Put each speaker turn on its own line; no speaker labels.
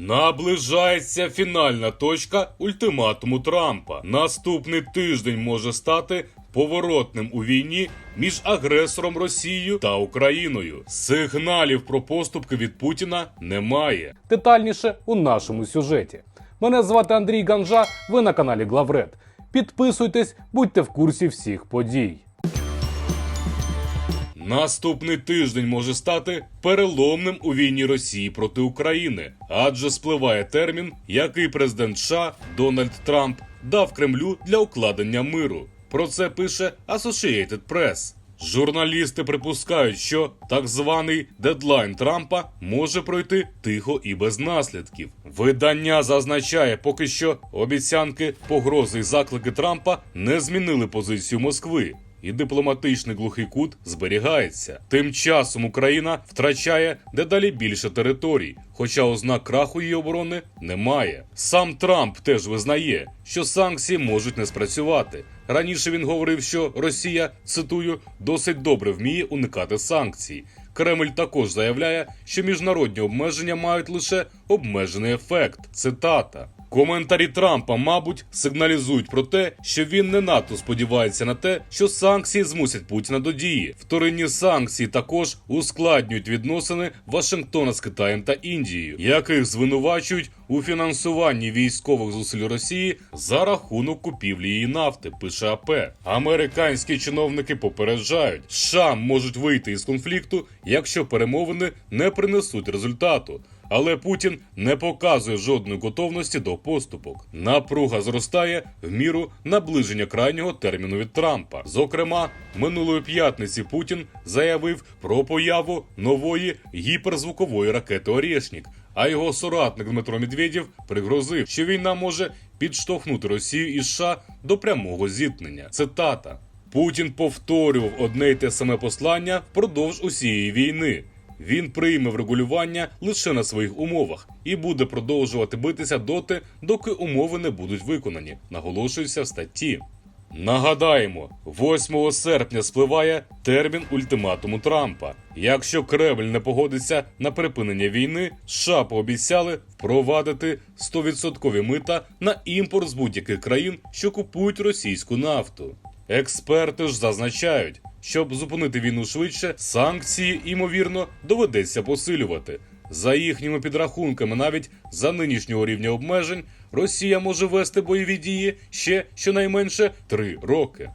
Наближається фінальна точка ультиматуму Трампа. Наступний тиждень може стати поворотним у війні між агресором Росією та Україною. Сигналів про поступки від Путіна немає.
Детальніше у нашому сюжеті. Мене звати Андрій Ганжа. Ви на каналі Главред. Підписуйтесь, будьте в курсі всіх подій.
Наступний тиждень може стати переломним у війні Росії проти України, адже спливає термін, який президент США Дональд Трамп дав Кремлю для укладення миру. Про це пише Associated Press. Журналісти припускають, що так званий дедлайн Трампа може пройти тихо і без наслідків. Видання зазначає, поки що обіцянки, погрози і заклики Трампа не змінили позицію Москви. І дипломатичний глухий кут зберігається. Тим часом Україна втрачає дедалі більше територій, хоча ознак краху її оборони немає. Сам Трамп теж визнає, що санкції можуть не спрацювати. Раніше він говорив, що Росія цитую досить добре вміє уникати санкцій. Кремль також заявляє, що міжнародні обмеження мають лише обмежений ефект. Цитата. Коментарі Трампа, мабуть, сигналізують про те, що він не надто сподівається на те, що санкції змусять Путіна до дії. Вторинні санкції також ускладнюють відносини Вашингтона з Китаєм та Індією, яких звинувачують у фінансуванні військових зусиль Росії за рахунок купівлі її нафти. Пише АП. Американські чиновники попереджають, США можуть вийти із конфлікту, якщо перемовини не принесуть результату. Але Путін не показує жодної готовності до поступок. Напруга зростає в міру наближення крайнього терміну від Трампа. Зокрема, минулої п'ятниці Путін заявив про появу нової гіперзвукової ракети Орєшнік. А його соратник Дмитро Медведєв пригрозив, що війна може підштовхнути Росію і США до прямого зіткнення. Цитата: Путін повторював одне й те саме послання впродовж усієї війни. Він прийме врегулювання лише на своїх умовах і буде продовжувати битися доти, доки умови не будуть виконані, наголошується в статті. Нагадаємо, 8 серпня спливає термін ультиматуму Трампа. Якщо Кремль не погодиться на припинення війни, США пообіцяли впровадити 100% мита на імпорт з будь-яких країн, що купують російську нафту. Експерти ж зазначають, щоб зупинити війну швидше, санкції, ймовірно, доведеться посилювати. За їхніми підрахунками, навіть за нинішнього рівня обмежень, Росія може вести бойові дії ще щонайменше три роки.